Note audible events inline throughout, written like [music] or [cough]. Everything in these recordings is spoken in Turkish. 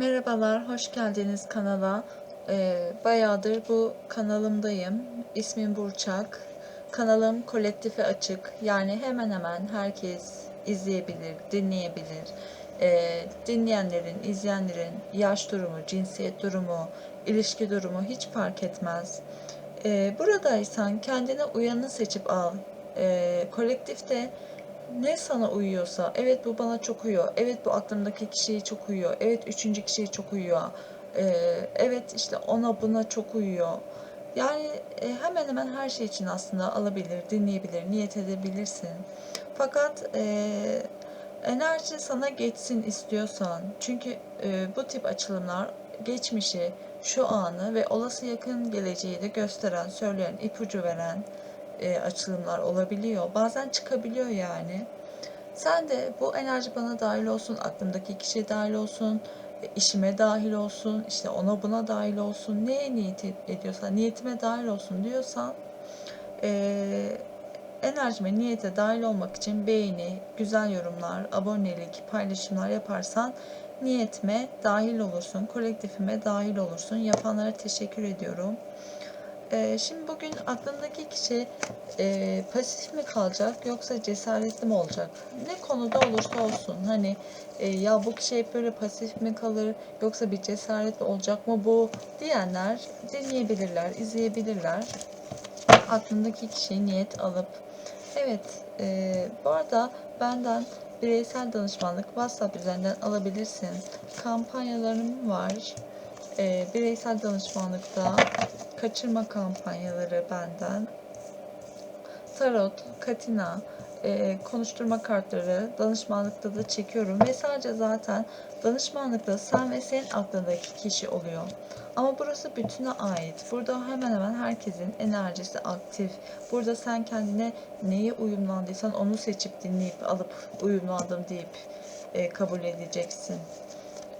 Merhabalar, hoş geldiniz kanala. Ee, bayağıdır bu kanalımdayım. İsmim Burçak. Kanalım kolektife açık. Yani hemen hemen herkes izleyebilir, dinleyebilir. Ee, dinleyenlerin, izleyenlerin yaş durumu, cinsiyet durumu, ilişki durumu hiç fark etmez. Ee, buradaysan kendine uyanı seçip al. Ee, kolektifte ne sana uyuyorsa, evet bu bana çok uyuyor, evet bu aklımdaki kişiye çok uyuyor, evet üçüncü kişiye çok uyuyor, ee, evet işte ona buna çok uyuyor. Yani e, hemen hemen her şey için aslında alabilir, dinleyebilir, niyet edebilirsin. Fakat e, enerji sana geçsin istiyorsan, çünkü e, bu tip açılımlar geçmişi, şu anı ve olası yakın geleceği de gösteren, söyleyen, ipucu veren e, açılımlar olabiliyor. Bazen çıkabiliyor yani. Sen de bu enerji bana dahil olsun, aklımdaki kişiye dahil olsun, e, işime dahil olsun, işte ona buna dahil olsun, neye niyet ediyorsan, niyetime dahil olsun diyorsan, e, enerjime, niyete dahil olmak için beğeni, güzel yorumlar, abonelik, paylaşımlar yaparsan niyetime dahil olursun, kolektifime dahil olursun. Yapanlara teşekkür ediyorum. Ee, şimdi bugün aklındaki kişi e, pasif mi kalacak yoksa cesaretli mi olacak? Ne konuda olursa olsun hani e, ya bu kişi hep böyle pasif mi kalır yoksa bir cesaretli olacak mı bu diyenler dinleyebilirler, izleyebilirler. Aklındaki kişiyi niyet alıp evet e, bu arada benden bireysel danışmanlık WhatsApp üzerinden alabilirsin. Kampanyalarım var. E, bireysel danışmanlıkta kaçırma kampanyaları benden. Tarot, katina, e, konuşturma kartları danışmanlıkta da çekiyorum ve sadece zaten danışmanlıkta sen ve senin aklındaki kişi oluyor. Ama burası bütüne ait. Burada hemen hemen herkesin enerjisi aktif. Burada sen kendine neye uyumlandıysan onu seçip dinleyip alıp uyumlandım deyip e, kabul edeceksin.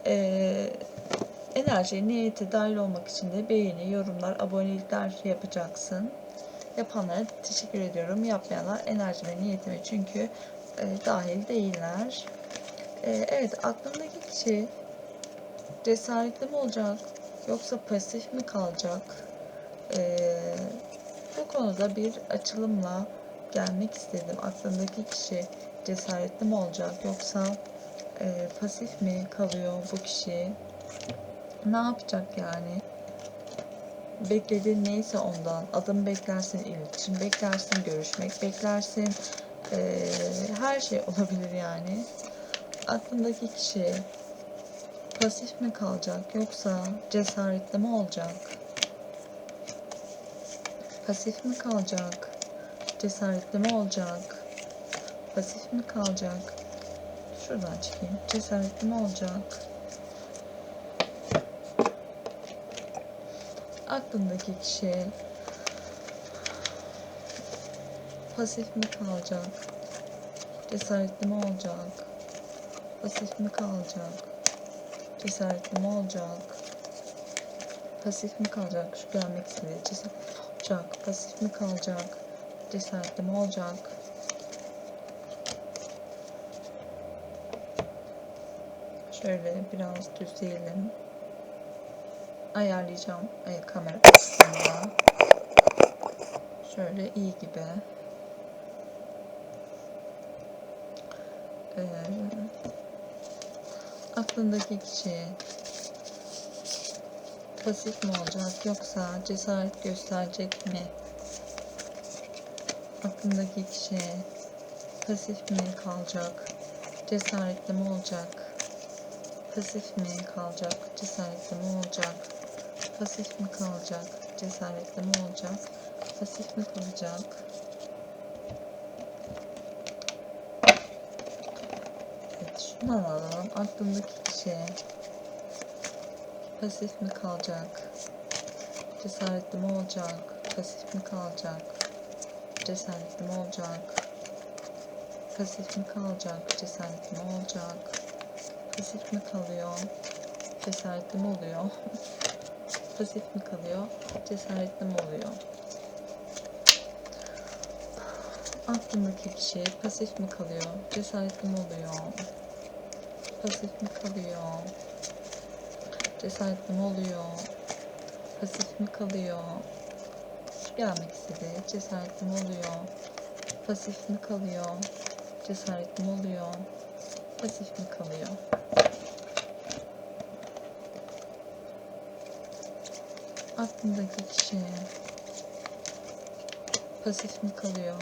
E, enerjiye, niyete dahil olmak için de beğeni, yorumlar, abonelikler yapacaksın. Yapanlara teşekkür ediyorum. Yapmayanlar enerjime, niyetime çünkü e, dahil değiller. E, evet, aklındaki kişi cesaretli mi olacak yoksa pasif mi kalacak? E, bu konuda bir açılımla gelmek istedim. Aklındaki kişi cesaretli mi olacak yoksa e, pasif mi kalıyor bu kişi? Ne yapacak yani? Beklediğin neyse ondan. Adım beklersin, iletişim beklersin, görüşmek beklersin. Ee, her şey [laughs] olabilir yani. Aklındaki kişi pasif mi kalacak yoksa cesaretli mi olacak? Pasif mi kalacak? Cesaretli mi olacak? Pasif mi kalacak? Şuradan çıkayım. Cesaretli mi olacak? Aklındaki kişi pasif mi kalacak? Cesaretli mi olacak? Pasif mi kalacak? Cesaretli mi olacak? Pasif mi kalacak? Şu gelmek istedi. Cesaretli mi olacak? Pasif mi kalacak? Cesaretli mi olacak? Şöyle biraz düzleyelim ayarlayacağım e, kamera açısında. Şöyle iyi gibi. Ee, aklındaki kişi pasif mi olacak yoksa cesaret gösterecek mi? Aklındaki kişi pasif mi kalacak? Cesaretli mi olacak? Pasif mi kalacak? Cesaretli mi olacak? Pasif mi kalacak? Cesaretli mi olacak? Pasif mi kalacak? Evet, şundan alalım. Aklımdaki kişi pasif mi kalacak? Cesaretli mi olacak? Pasif mi kalacak? Cesaretli mi olacak? Pasif mi kalacak? Cesaretli mi olacak? Pasif mi kalıyor? Cesaretli mi oluyor? [laughs] pasif mi kalıyor, cesaretli mi oluyor? Aklındaki kişi pasif mi kalıyor, cesaretli mi oluyor? Pasif mi kalıyor, Cesaretli mi oluyor? Pasif mi kalıyor? Gelmek istedi. Cesaretli mi oluyor? Pasif mi kalıyor? Cesaretli mi oluyor? Pasif mi kalıyor? Aklındaki kişi pasif mi kalıyor?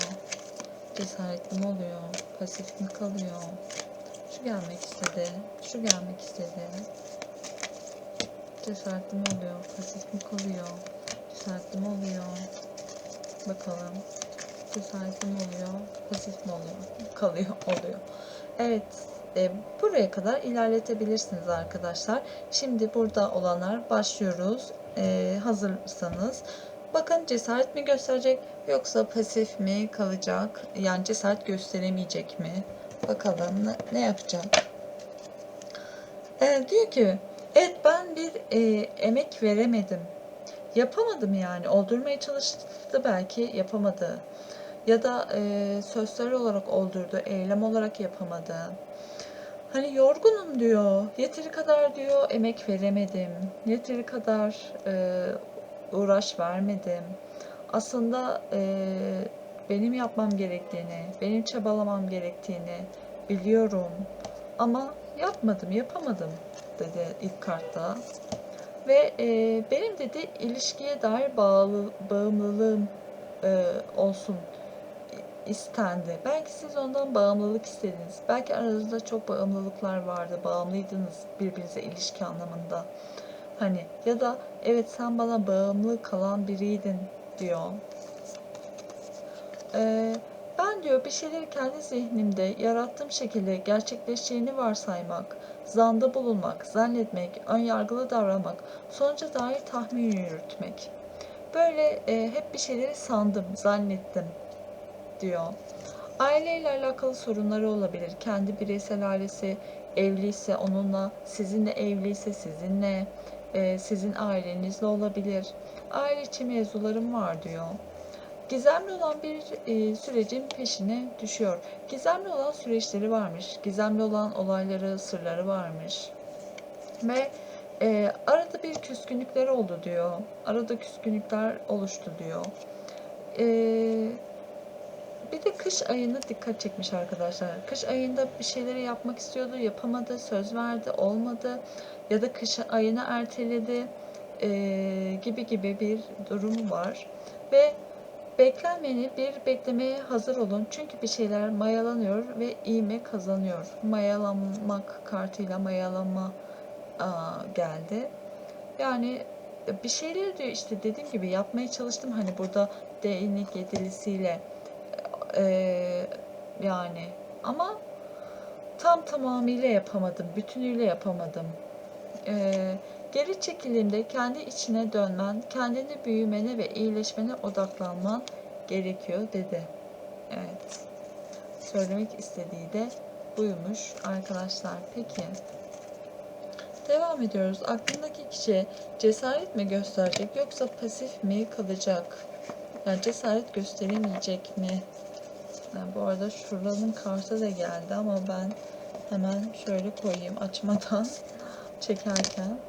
Cesaretli mi oluyor? Pasif mi kalıyor? Şu gelmek istedi. Şu gelmek istedi. Cesaretli mi oluyor? Pasif mi kalıyor? Cesaretli mi oluyor? Bakalım. Cesaretli mi oluyor? Pasif mi oluyor? Kalıyor, [laughs] oluyor. Evet, e, buraya kadar ilerletebilirsiniz arkadaşlar. Şimdi burada olanlar başlıyoruz. E, hazırsanız. Bakın cesaret mi gösterecek yoksa pasif mi kalacak? Yani cesaret gösteremeyecek mi? Bakalım ne, yapacak? E, diyor ki, evet ben bir e, emek veremedim. Yapamadım yani. Oldurmaya çalıştı belki yapamadı. Ya da e, sözler olarak oldurdu, eylem olarak yapamadı. Hani yorgunum diyor. Yeteri kadar diyor emek veremedim. Yeteri kadar e, uğraş vermedim. Aslında e, benim yapmam gerektiğini, benim çabalamam gerektiğini biliyorum. Ama yapmadım, yapamadım dedi ilk kartta. Ve e, benim dedi ilişkiye dair bağlı, bağımlılığım e, olsun istendi. Belki siz ondan bağımlılık istediniz. Belki aranızda çok bağımlılıklar vardı. Bağımlıydınız birbirinize ilişki anlamında. Hani ya da evet sen bana bağımlı kalan biriydin diyor. Ee, ben diyor bir şeyleri kendi zihnimde yarattığım şekilde gerçekleşeceğini varsaymak, zanda bulunmak, zannetmek, önyargılı davranmak, sonuca dair tahmin yürütmek. Böyle e, hep bir şeyleri sandım, zannettim diyor. Aileyle alakalı sorunları olabilir. Kendi bireysel ailesi evliyse onunla, sizinle evliyse sizinle, e, sizin ailenizle olabilir. Aile içi mevzularım var diyor. Gizemli olan bir e, sürecin peşine düşüyor. Gizemli olan süreçleri varmış. Gizemli olan olayları, sırları varmış. Ve e, arada bir küskünlükler oldu diyor. Arada küskünlükler oluştu diyor. E, bir de kış ayına dikkat çekmiş arkadaşlar. Kış ayında bir şeyleri yapmak istiyordu, yapamadı, söz verdi, olmadı. Ya da kış ayını erteledi e, gibi gibi bir durum var. Ve beklenmeni bir beklemeye hazır olun. Çünkü bir şeyler mayalanıyor ve iğme kazanıyor. Mayalanmak kartıyla mayalama aa, geldi. Yani bir şeyleri diyor işte dediğim gibi yapmaya çalıştım. Hani burada değnek yedilisiyle ee, yani ama tam tamamıyla yapamadım. Bütünüyle yapamadım. Ee, geri çekildiğinde kendi içine dönmen, kendini büyümene ve iyileşmene odaklanman gerekiyor dedi. Evet. Söylemek istediği de buymuş arkadaşlar. Peki. Devam ediyoruz. Aklındaki kişi cesaret mi gösterecek yoksa pasif mi kalacak? Yani cesaret gösteremeyecek mi? Yani bu arada şuranın kartı da geldi ama ben hemen şöyle koyayım açmadan [laughs] çekerken.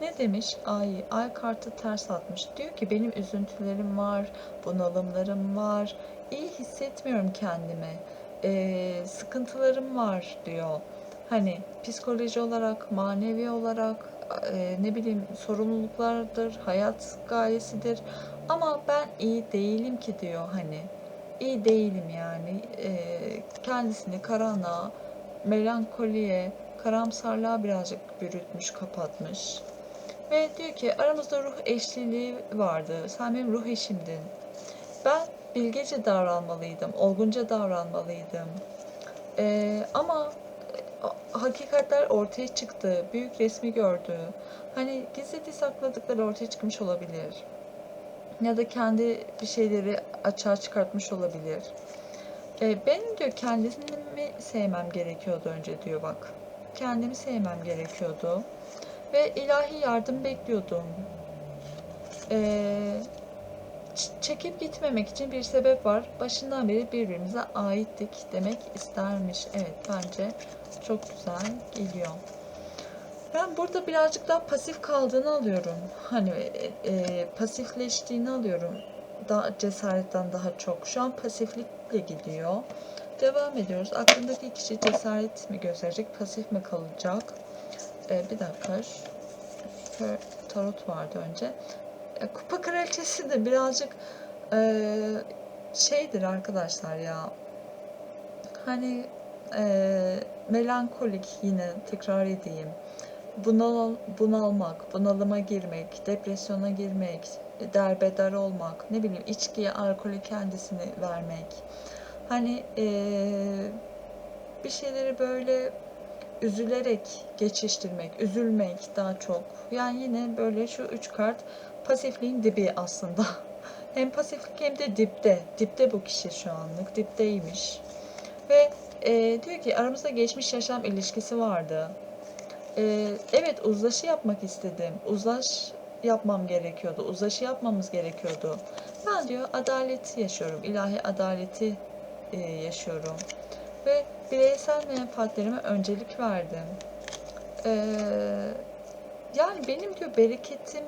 Ne demiş? Ay, ay kartı ters atmış. Diyor ki benim üzüntülerim var, bunalımlarım var. İyi hissetmiyorum kendimi. Ee, sıkıntılarım var diyor. Hani psikoloji olarak, manevi olarak, e, ne bileyim sorumluluklardır, hayat gayesidir. Ama ben iyi değilim ki diyor hani iyi değilim yani. E, kendisini karanlığa, melankoliye, karamsarlığa birazcık bürütmüş, kapatmış. Ve diyor ki aramızda ruh eşliliği vardı. Sen benim ruh eşimdin. Ben bilgece davranmalıydım, olgunca davranmalıydım. E, ama hakikatler ortaya çıktı, büyük resmi gördü. Hani gizlediği sakladıkları ortaya çıkmış olabilir ya da kendi bir şeyleri açığa çıkartmış olabilir. E, benim diyor kendimi sevmem gerekiyordu önce diyor bak. Kendimi sevmem gerekiyordu. Ve ilahi yardım bekliyordum. E, çekip gitmemek için bir sebep var. Başından beri birbirimize aittik demek istermiş. Evet bence çok güzel geliyor. Ben burada birazcık daha pasif kaldığını alıyorum. Hani e, e, pasifleştiğini alıyorum. Daha cesaretten daha çok. Şu an pasiflikle gidiyor. Devam ediyoruz. Aklındaki kişi cesaret mi gösterecek, pasif mi kalacak? E, bir dakika. Tarot vardı önce. E, kupa kraliçesi de birazcık e, şeydir arkadaşlar ya. Hani e, melankolik yine tekrar edeyim. Bunal, bunalmak, bunalıma girmek, depresyona girmek, derbeder olmak, ne bileyim içkiye, alkolü kendisini vermek. Hani e, bir şeyleri böyle üzülerek geçiştirmek, üzülmek daha çok. Yani yine böyle şu üç kart pasifliğin dibi aslında. [laughs] Hem pasiflik hem de dipte. Dipte bu kişi şu anlık. Dipteymiş. Ve e, diyor ki aramızda geçmiş yaşam ilişkisi vardı. E, evet uzlaşı yapmak istedim. Uzlaş yapmam gerekiyordu. Uzlaşı yapmamız gerekiyordu. Ben diyor adaleti yaşıyorum. ilahi adaleti e, yaşıyorum. Ve bireysel menfaatlerime öncelik verdim. Ee, yani benim diyor bereketim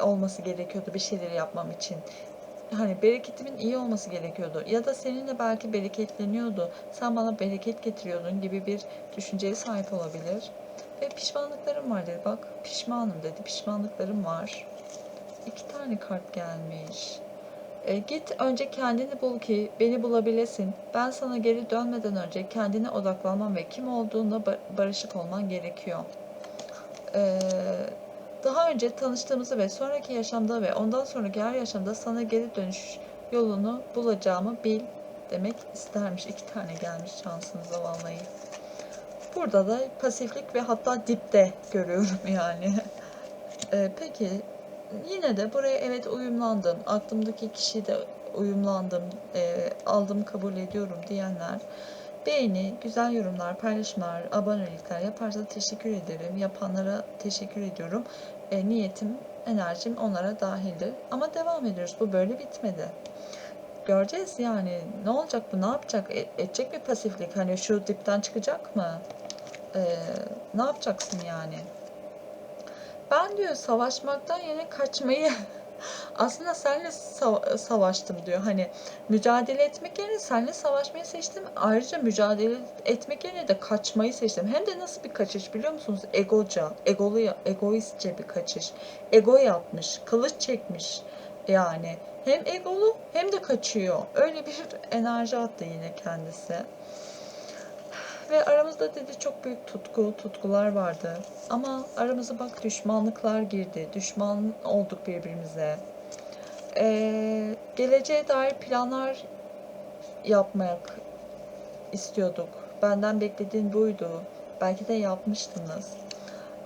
olması gerekiyordu bir şeyleri yapmam için. Hani bereketimin iyi olması gerekiyordu. Ya da seninle belki bereketleniyordu. Sen bana bereket getiriyordun gibi bir düşünceye sahip olabilir. Ve pişmanlıklarım var dedi. Bak pişmanım dedi. Pişmanlıklarım var. İki tane kart gelmiş. E, git önce kendini bul ki beni bulabilesin. Ben sana geri dönmeden önce kendine odaklanman ve kim olduğunda ba- barışık olman gerekiyor. E, daha önce tanıştığımızı ve sonraki yaşamda ve ondan sonraki her yaşamda sana geri dönüş yolunu bulacağımı bil demek istermiş. İki tane gelmiş şansınıza vallahi. Burada da pasiflik ve hatta dipte görüyorum [laughs] yani. E, peki yine de buraya evet uyumlandım. Aklımdaki kişi de uyumlandım. E, aldım kabul ediyorum diyenler beğeni, güzel yorumlar, paylaşımlar, abonelikler yaparsa teşekkür ederim. Yapanlara teşekkür ediyorum. E, niyetim, enerjim onlara dahildir. Ama devam ediyoruz. Bu böyle bitmedi. Göreceğiz yani. Ne olacak bu? Ne yapacak? E, edecek bir pasiflik. Hani şu dipten çıkacak mı? E, ne yapacaksın yani? Ben diyor savaşmaktan yine kaçmayı [laughs] aslında seninle sava- savaştım diyor. Hani mücadele etmek yerine seninle savaşmayı seçtim. Ayrıca mücadele etmek yerine de kaçmayı seçtim. Hem de nasıl bir kaçış biliyor musunuz? Egoca, egolu, egoistçe bir kaçış. Ego yapmış, kılıç çekmiş yani. Hem egolu hem de kaçıyor. Öyle bir enerji attı yine kendisi. Ve aramızda dedi çok büyük tutku, tutkular vardı. Ama aramıza bak düşmanlıklar girdi. Düşman olduk birbirimize. Ee, geleceğe dair planlar yapmak istiyorduk. Benden beklediğin buydu. Belki de yapmıştınız.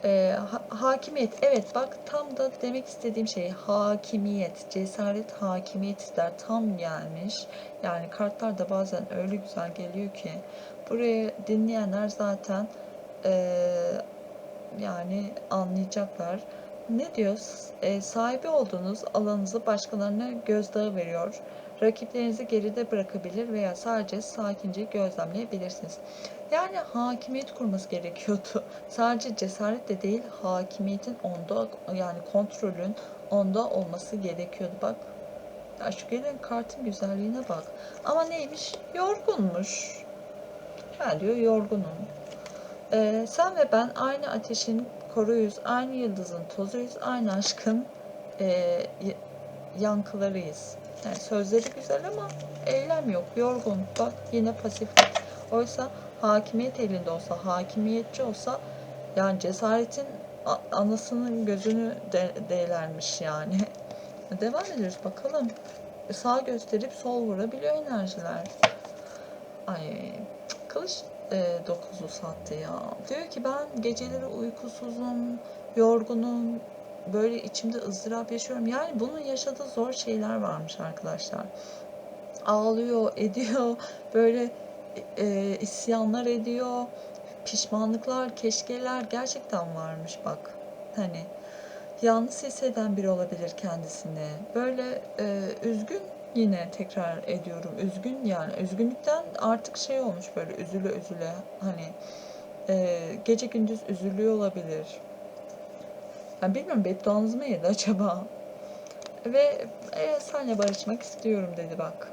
Ee, ha- hakimiyet. Evet bak tam da demek istediğim şey hakimiyet. Cesaret hakimiyet ister. Tam gelmiş. Yani kartlar da bazen öyle güzel geliyor ki. Burayı dinleyenler zaten eee, yani anlayacaklar. Ne diyor? E, sahibi olduğunuz alanınızı başkalarına gözdağı veriyor. Rakiplerinizi geride bırakabilir veya sadece sakince gözlemleyebilirsiniz. Yani hakimiyet kurması gerekiyordu. [laughs] Sadece cesaret de değil, hakimiyetin onda yani kontrolün onda olması gerekiyordu. Bak ya şu gelen kartın güzelliğine bak. Ama neymiş? Yorgunmuş. Ben diyor yorgunum. Ee, sen ve ben aynı ateşin koruyuz, aynı yıldızın tozuyuz, aynı aşkın e, yankılarıyız. Yani sözleri güzel ama eylem yok, yorgun. Bak yine pasiflik. Oysa hakimiyet elinde olsa, hakimiyetçi olsa yani cesaretin anasının gözünü de, değerlermiş yani. [laughs] Devam ediyoruz bakalım. Sağ gösterip sol vurabiliyor enerjiler. Ay kılıç e, dokuzu sattı ya. Diyor ki ben geceleri uykusuzum, yorgunum, böyle içimde ızdırap yaşıyorum. Yani bunun yaşadığı zor şeyler varmış arkadaşlar. Ağlıyor, [laughs] ediyor, böyle e, isyanlar ediyor, pişmanlıklar, keşkeler gerçekten varmış bak. Hani yalnız hisseden biri olabilir kendisini. Böyle e, üzgün yine tekrar ediyorum üzgün yani üzgünlükten artık şey olmuş böyle üzüle üzüle hani e, gece gündüz üzülüyor olabilir. Yani bilmiyorum bedduanız mı yedi acaba? Ve e, senle barışmak istiyorum dedi bak.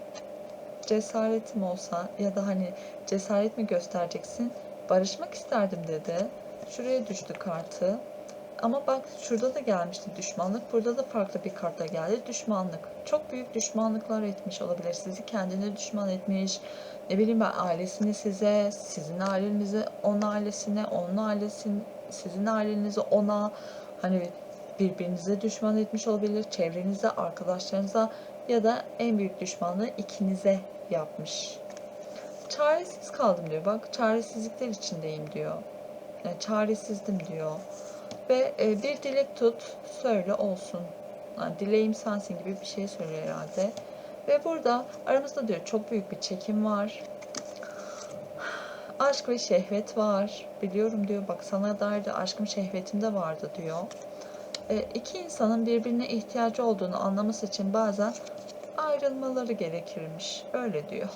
Cesaretim olsa ya da hani cesaret mi göstereceksin? Barışmak isterdim dedi. Şuraya düştü kartı. Ama bak şurada da gelmişti düşmanlık. Burada da farklı bir kartla geldi. Düşmanlık. Çok büyük düşmanlıklar etmiş olabilir. Sizi kendine düşman etmiş. Ne bileyim ben ailesini size, sizin ailenizi onun ailesine, onun ailesini, sizin ailenizi ona hani birbirinize düşman etmiş olabilir. Çevrenize, arkadaşlarınıza ya da en büyük düşmanlığı ikinize yapmış. Çaresiz kaldım diyor. Bak çaresizlikler içindeyim diyor. Yani çaresizdim diyor. Ve e, bir dilek tut, söyle olsun. Yani dileğim sensin gibi bir şey söylüyor herhalde. Ve burada aramızda diyor çok büyük bir çekim var. Aşk ve şehvet var. Biliyorum diyor. Bak sana dair aşkım şehvetim de vardı diyor. E, iki insanın birbirine ihtiyacı olduğunu anlaması için bazen ayrılmaları gerekirmiş. Öyle diyor.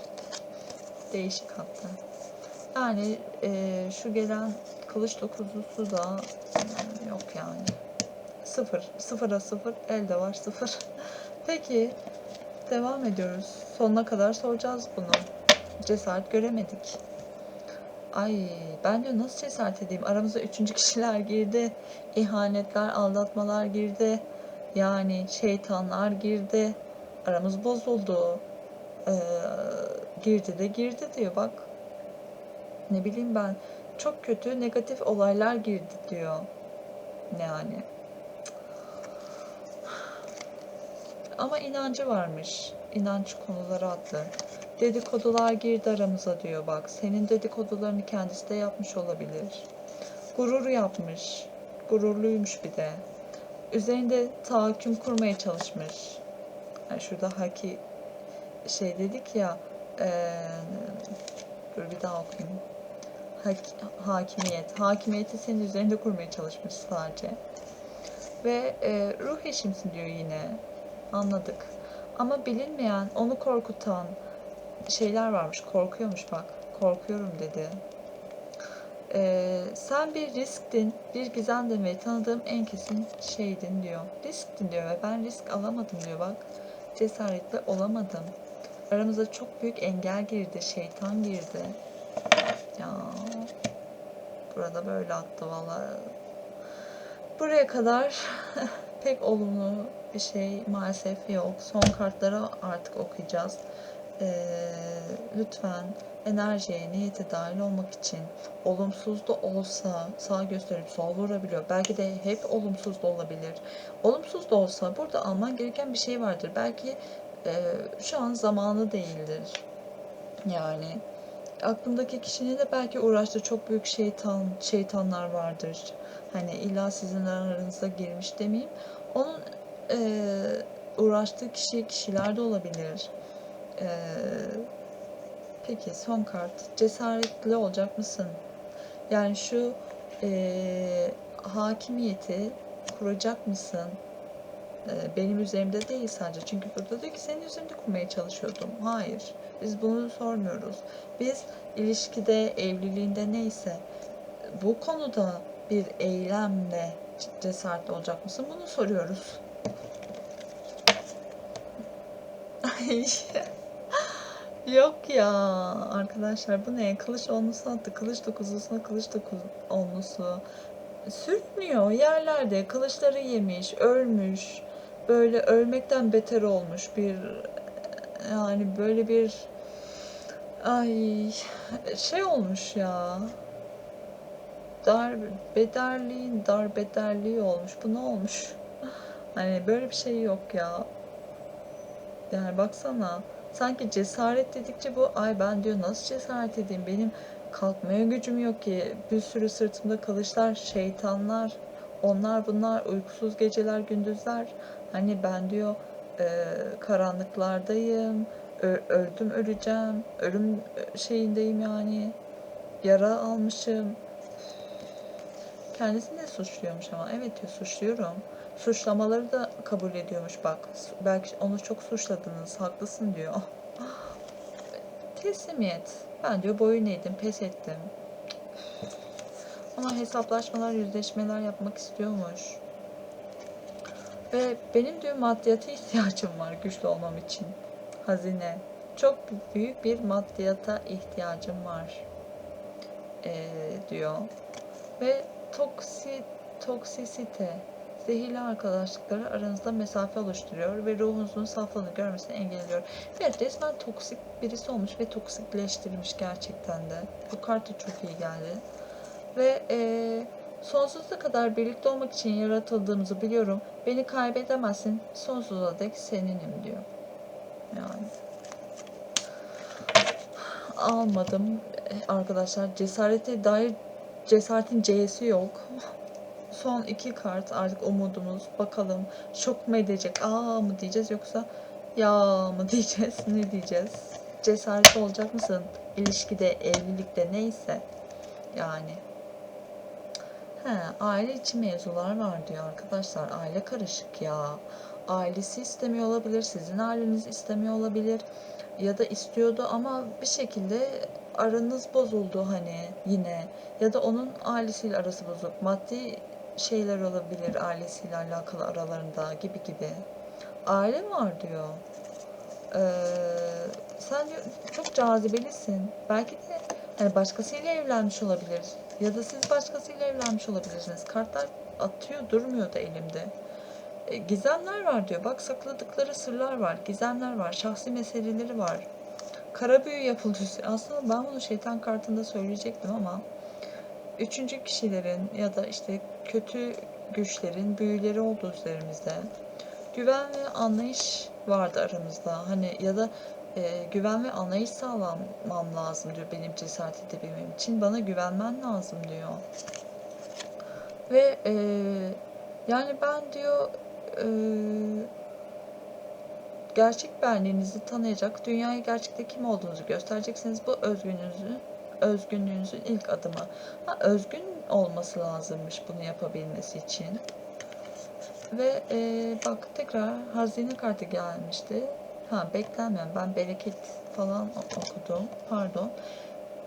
Değişik hatta. Yani e, şu gelen kılıç dokuzlusu da yok yani. Sıfır. Sıfıra sıfır. Elde var sıfır. [laughs] Peki. Devam ediyoruz. Sonuna kadar soracağız bunu. Cesaret göremedik. Ay ben diyor nasıl cesaret edeyim? Aramıza üçüncü kişiler girdi. İhanetler, aldatmalar girdi. Yani şeytanlar girdi. Aramız bozuldu. Ee, girdi de girdi diyor bak. Ne bileyim ben. Çok kötü negatif olaylar girdi diyor. Yani. Ama inancı varmış. İnanç konuları adlı. Dedikodular girdi aramıza diyor bak. Senin dedikodularını kendisi de yapmış olabilir. Gurur yapmış. Gururluymuş bir de. Üzerinde tahakküm kurmaya çalışmış. Yani şurada haki şey dedik ya eee dur bir daha okuyayım. Hak- hakimiyet. Hakimiyeti senin üzerinde kurmaya çalışmış sadece. Ve e, ruh eşimsin diyor yine. Anladık. Ama bilinmeyen, onu korkutan şeyler varmış. Korkuyormuş bak. Korkuyorum dedi. Ee, sen bir risktin, bir gizemdin ve tanıdığım en kesin şeydin diyor. Risktin diyor ve ben risk alamadım diyor bak. Cesaretli olamadım. Aramıza çok büyük engel girdi, şeytan girdi. Ya burada böyle attı vallahi. Buraya kadar [laughs] pek olumlu bir şey maalesef yok. Son kartları artık okuyacağız. Ee, lütfen enerjiye, niyete dahil olmak için olumsuz da olsa sağ gösterip sol vurabiliyor. Belki de hep olumsuz da olabilir. Olumsuz da olsa burada alman gereken bir şey vardır. Belki e, şu an zamanı değildir. Yani aklımdaki kişinin de belki uğraştığı çok büyük şeytan şeytanlar vardır. Hani illa sizin aranıza girmiş demeyeyim. Onun e, uğraştığı kişi kişiler de olabilir. E, peki son kart. Cesaretli olacak mısın? Yani şu e, hakimiyeti kuracak mısın? E, benim üzerimde değil sadece. Çünkü burada diyor ki senin üzerinde kurmaya çalışıyordum. Hayır. Biz bunu sormuyoruz. Biz ilişkide, evliliğinde neyse bu konuda bir eylemle cesaretli olacak mısın? Bunu soruyoruz. Ay. [laughs] Yok ya arkadaşlar bu ne? Kılıç onlusu attı. Kılıç dokuzlusuna kılıç dokuz onlusu. Sürtmüyor yerlerde. Kılıçları yemiş, ölmüş. Böyle ölmekten beter olmuş bir yani böyle bir ay şey olmuş ya. Dar bederliğin darbederliği olmuş. Bu ne olmuş? Hani böyle bir şey yok ya. Yani baksana. Sanki cesaret dedikçe bu ay ben diyor nasıl cesaret edeyim benim kalkmaya gücüm yok ki bir sürü sırtımda kılıçlar şeytanlar onlar bunlar uykusuz geceler gündüzler hani ben diyor e, karanlıklardayım ö- öldüm öleceğim ölüm şeyindeyim yani yara almışım kendisini de suçluyormuş ama evet diyor suçluyorum suçlamaları da kabul ediyormuş bak. Belki onu çok suçladınız, haklısın diyor. [laughs] Teslimiyet. Ben diyor boyun eğdim, pes ettim. Ama hesaplaşmalar, yüzleşmeler yapmak istiyormuş. Ve benim diyor maddiyata [laughs] ihtiyacım var güçlü olmam için. Hazine. Çok büyük bir maddiyata ihtiyacım var. Ee, diyor. Ve toksi, toksisite. Zehirli arkadaşlıkları aranızda mesafe oluşturuyor ve ruhunuzun saflığını görmesini engelliyor. Evet resmen toksik birisi olmuş ve toksikleştirmiş gerçekten de. Bu kart da çok iyi geldi. Ve eee sonsuza kadar birlikte olmak için yaratıldığımızı biliyorum. Beni kaybedemezsin. Sonsuza dek seninim diyor. Yani. Almadım arkadaşlar. Cesarete dair cesaretin C'si yok. Son iki kart artık umudumuz. Bakalım şok mu edecek? Aa mı diyeceğiz yoksa ya mı diyeceğiz? [laughs] Ne diyeceğiz? Cesaret olacak mısın? İlişkide, evlilikte neyse. Yani. He, aile içi mevzular var diyor arkadaşlar. Aile karışık ya. Ailesi istemiyor olabilir, sizin aileniz istemiyor olabilir. Ya da istiyordu ama bir şekilde aranız bozuldu hani yine. Ya da onun ailesiyle arası bozuk. Maddi şeyler olabilir ailesiyle alakalı aralarında gibi gibi. Aile var diyor. Ee, sen diyor, çok cazibelisin. Belki de hani başkasıyla evlenmiş olabilir. Ya da siz başkasıyla evlenmiş olabilirsiniz. Kartlar atıyor durmuyor da elimde. E, gizemler var diyor. Bak sakladıkları sırlar var. Gizemler var. Şahsi meseleleri var. Kara büyü yapıldı. Aslında ben bunu şeytan kartında söyleyecektim ama üçüncü kişilerin ya da işte kötü güçlerin büyüleri oldu üzerimizde. Güven ve anlayış vardı aramızda. Hani ya da e, güven ve anlayış sağlamam lazım diyor benim cesaret edebilmem için. Bana güvenmen lazım diyor. Ve e, yani ben diyor e, gerçek benliğinizi tanıyacak, dünyaya gerçekte kim olduğunuzu göstereceksiniz. Bu özgünlüğünüzün, özgünlüğünüzün ilk adımı. Ha, özgün olması lazımmış bunu yapabilmesi için. Ve e, bak tekrar hazine kartı gelmişti. Ha beklenmeyen ben bereket falan okudum. Pardon.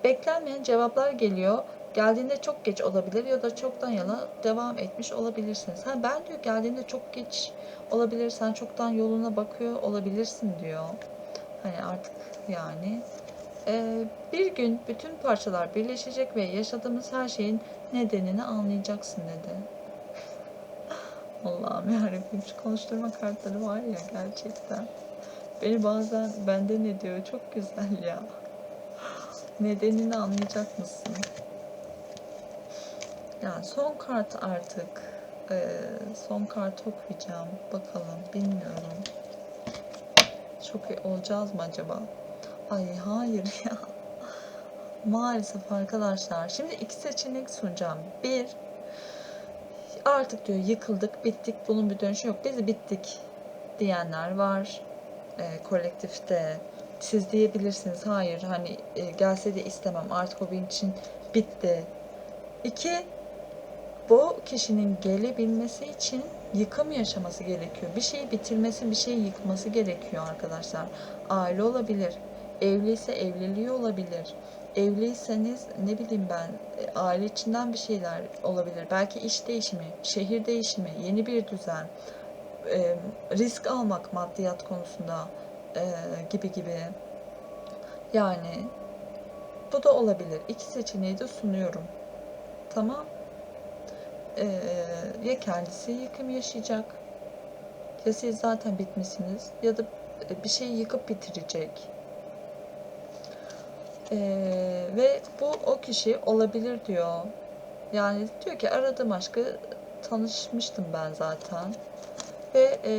Beklenmeyen cevaplar geliyor. Geldiğinde çok geç olabilir ya da çoktan yana devam etmiş olabilirsiniz. Ha ben diyor geldiğinde çok geç olabilir. Sen çoktan yoluna bakıyor olabilirsin diyor. Hani artık yani Ee, bir gün bütün parçalar birleşecek ve yaşadığımız her şeyin nedenini anlayacaksın dedi. [laughs] Allah'ım yarabbim şu konuşturma kartları var ya gerçekten. Beni bazen bende ne diyor çok güzel ya. Nedenini anlayacak mısın? Yani son kart artık. Ee, son kart okuyacağım. Bakalım bilmiyorum. Çok iyi olacağız mı acaba? Ay hayır ya. Maalesef arkadaşlar. Şimdi iki seçenek sunacağım. Bir, artık diyor yıkıldık, bittik, bunun bir dönüşü yok. Biz bittik diyenler var. E, kolektifte. Siz diyebilirsiniz. Hayır hani e, gelse de istemem. Artık o benim için bitti. İki, bu kişinin gelebilmesi için yıkım yaşaması gerekiyor. Bir şeyi bitirmesi, bir şeyi yıkması gerekiyor arkadaşlar. Aile olabilir, evliyse evliliği olabilir. Evliyseniz ne bileyim ben e, aile içinden bir şeyler olabilir. Belki iş değişimi, şehir değişimi, yeni bir düzen, e, risk almak maddiyat konusunda e, gibi gibi. Yani bu da olabilir. İki seçeneği de sunuyorum. Tamam. Ee, ya kendisi yıkım yaşayacak ya siz zaten bitmişsiniz ya da bir şeyi yıkıp bitirecek. Ee, ve bu o kişi olabilir diyor. Yani diyor ki aradığım aşkı tanışmıştım ben zaten. Ve e,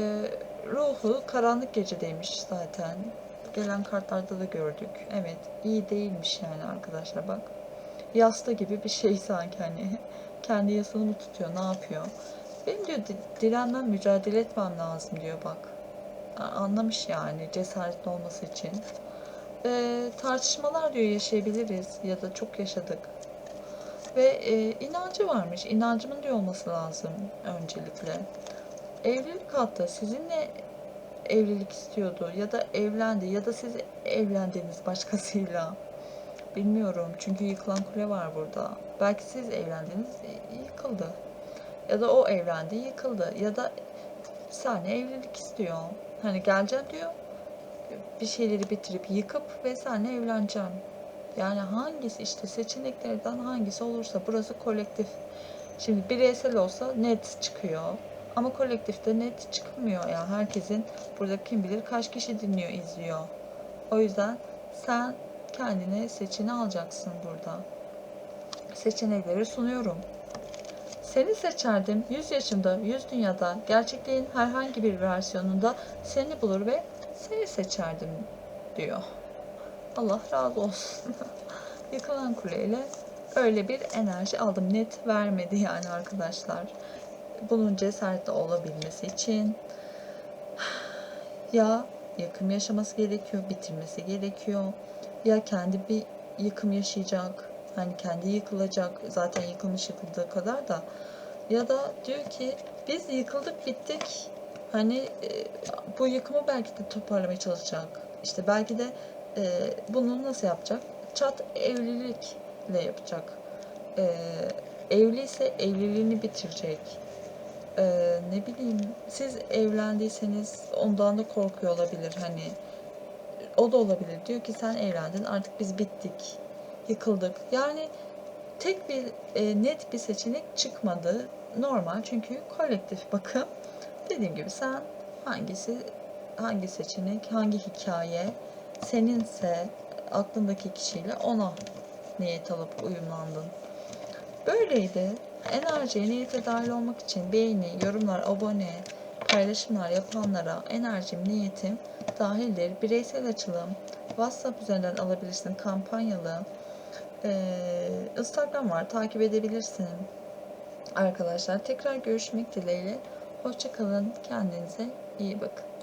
ruhu karanlık gecedeymiş zaten. Gelen kartlarda da gördük. Evet iyi değilmiş yani arkadaşlar bak. Yasta gibi bir şey sanki hani. Kendi yasını mı tutuyor ne yapıyor? Benim diyor di- direnmem mücadele etmem lazım diyor bak. Anlamış yani cesaretli olması için. Ee, tartışmalar diyor yaşayabiliriz ya da çok yaşadık. Ve e, inancı varmış. İnancımın diyor olması lazım öncelikle. Evlilik hatta sizinle evlilik istiyordu ya da evlendi ya da siz evlendiniz başkasıyla. Bilmiyorum çünkü yıkılan kule var burada. Belki siz evlendiniz yıkıldı. Ya da o evlendi yıkıldı. Ya da Sen evlilik istiyor. Hani geleceğim diyor. Bir şeyleri bitirip yıkıp ve seninle evleneceğim. Yani hangisi işte seçeneklerden hangisi olursa burası kolektif. Şimdi bireysel olsa net çıkıyor. Ama kolektifte net çıkmıyor. Yani herkesin burada kim bilir kaç kişi dinliyor, izliyor. O yüzden sen kendine seçeneği alacaksın burada. Seçenekleri sunuyorum. Seni seçerdim 100 yaşımda 100 dünyada gerçekliğin herhangi bir versiyonunda seni bulur ve seni seçerdim diyor. Allah razı olsun. [laughs] Yıkılan kuleyle öyle bir enerji aldım. Net vermedi yani arkadaşlar. Bunun cesaretli olabilmesi için ya yıkım yaşaması gerekiyor, bitirmesi gerekiyor. Ya kendi bir yıkım yaşayacak, hani kendi yıkılacak, zaten yıkılmış yıkıldığı kadar da. Ya da diyor ki biz yıkıldık bittik. Hani e, bu yıkımı belki de toparlamaya çalışacak. İşte belki de e, bunu nasıl yapacak? Çat evlilikle yapacak. E, evliyse evliliğini bitirecek. Ee, ne bileyim siz evlendiyseniz ondan da korkuyor olabilir hani o da olabilir. Diyor ki sen evlendin artık biz bittik yıkıldık. Yani tek bir e, net bir seçenek çıkmadı normal. Çünkü kolektif bakım dediğim gibi sen hangisi hangi seçenek hangi hikaye seninse aklındaki kişiyle ona niyet alıp uyumlandın. Böyleydi. Enerjiye niyete dahil olmak için beğeni, yorumlar, abone, paylaşımlar yapanlara enerjim, niyetim dahildir. Bireysel açılım WhatsApp üzerinden alabilirsin kampanyalı. Ee, Instagram var takip edebilirsin. Arkadaşlar tekrar görüşmek dileğiyle. Hoşçakalın. Kendinize iyi bakın.